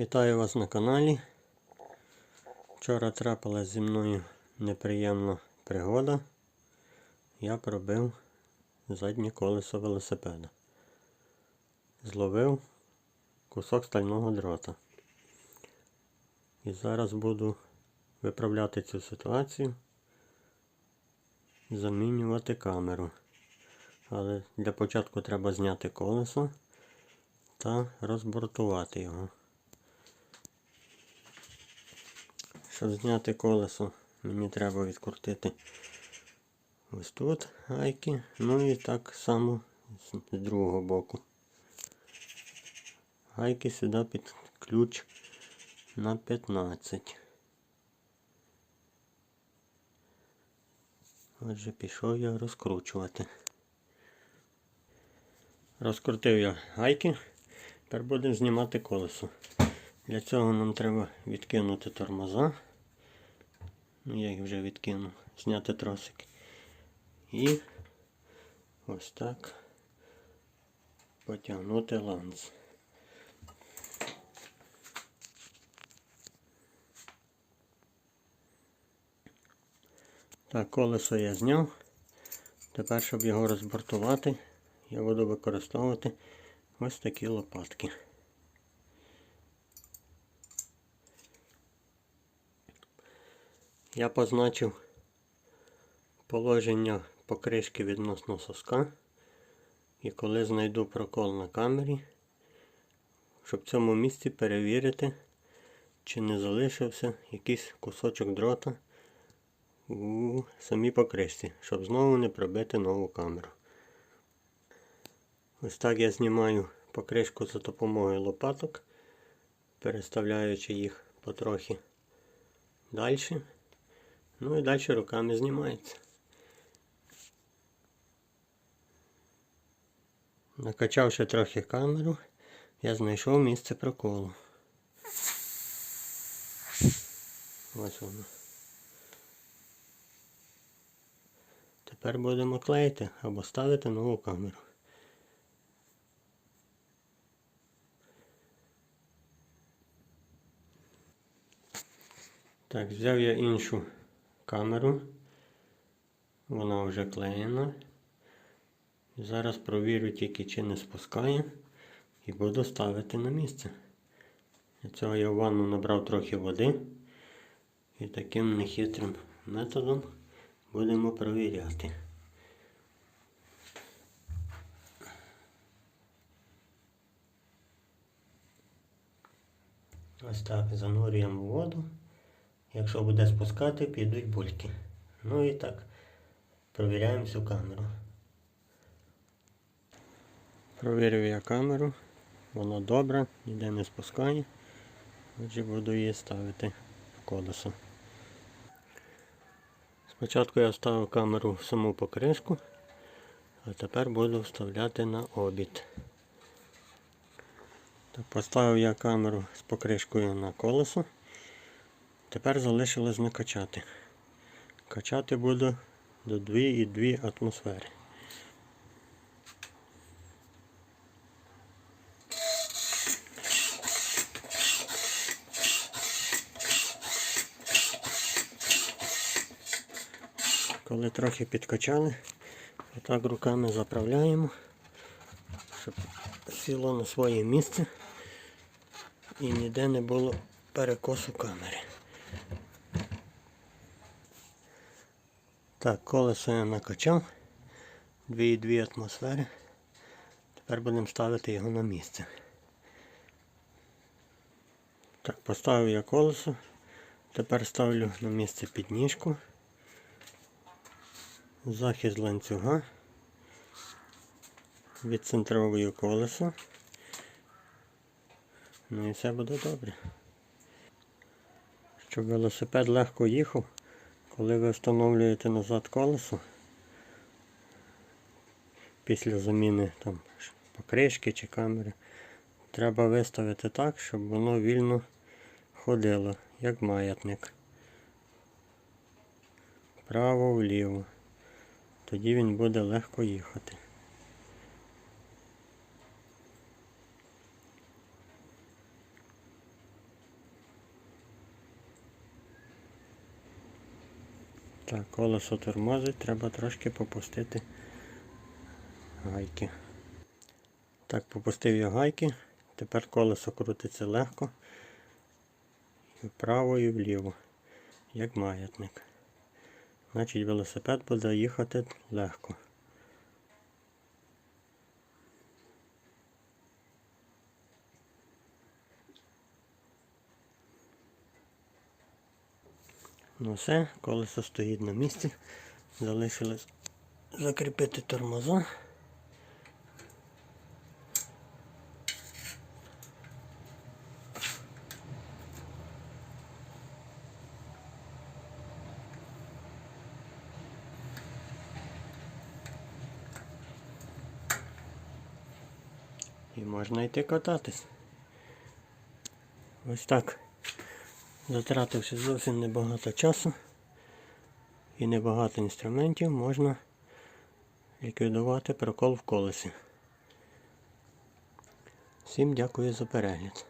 Вітаю вас на каналі. Вчора трапилась зі мною неприємна пригода. Я пробив заднє колесо велосипеда. Зловив кусок стального дрота. І зараз буду виправляти цю ситуацію, замінювати камеру. Але для початку треба зняти колесо та розбортувати його. Щоб зняти колесо, мені треба відкрутити ось тут гайки, ну і так само з другого боку. Гайки сюди під ключ на 15. Отже, пішов я розкручувати. Розкрутив я гайки, тепер будемо знімати колесо. Для цього нам треба відкинути тормоза. Ну, я їх вже відкинув, зняти тросики. І ось так потягнути ланц. Так, колесо я зняв. Тепер, щоб його розбортувати, я буду використовувати ось такі лопатки. Я позначив положення покришки відносно соска. І коли знайду прокол на камері, щоб в цьому місці перевірити, чи не залишився якийсь кусочок дрота у самій покришці, щоб знову не пробити нову камеру. Ось так я знімаю покришку за допомогою лопаток, переставляючи їх потрохи далі. Ну і далі руками знімається. Накачавши трохи камеру, я знайшов місце проколу. Ось воно. Тепер будемо клеїти або ставити нову камеру. Так, взяв я іншу камеру. Вона вже клеєна. Зараз провірю тільки чи не спускає і буду ставити на місце. Для цього я в ванну набрав трохи води і таким нехитрим методом будемо провіряти. Ось так занурюємо воду. Якщо буде спускати, підуть бульки. Ну і так, провіряємо всю камеру. Провірив я камеру, вона добра, ніде не спускає. Отже, буду її ставити в колесо. Спочатку я вставив камеру в саму покришку, а тепер буду вставляти на обід. Так, Поставив я камеру з покришкою на колесо. Тепер залишилось накачати. Качати буду до 2,2 атмосфери. Коли трохи підкачали, отак руками заправляємо, щоб сіло на своє місце і ніде не було перекосу камери. Так, колесо я накачав, 2,2 атмосфери. Тепер будемо ставити його на місце. Так, поставив я колесо, тепер ставлю на місце підніжку, захист ланцюга, відцентровую колесо. Ну і все буде добре. Щоб велосипед легко їхав, коли ви встановлюєте назад колесо, після заміни там покришки чи камери, треба виставити так, щоб воно вільно ходило, як маятник. Вправо-вліво. Тоді він буде легко їхати. Так, колесо тормозить, треба трошки попустити гайки. Так, попустив я гайки, тепер колесо крутиться легко. Вправо і вліво, як маятник. Значить велосипед буде їхати легко. Ну все, колесо стоїть на місці. Залишилось закріпити тормоза. І можна йти кататись. Ось так. Затративши зовсім небагато часу і небагато інструментів, можна ліквідувати прокол в колесі. Всім дякую за перегляд.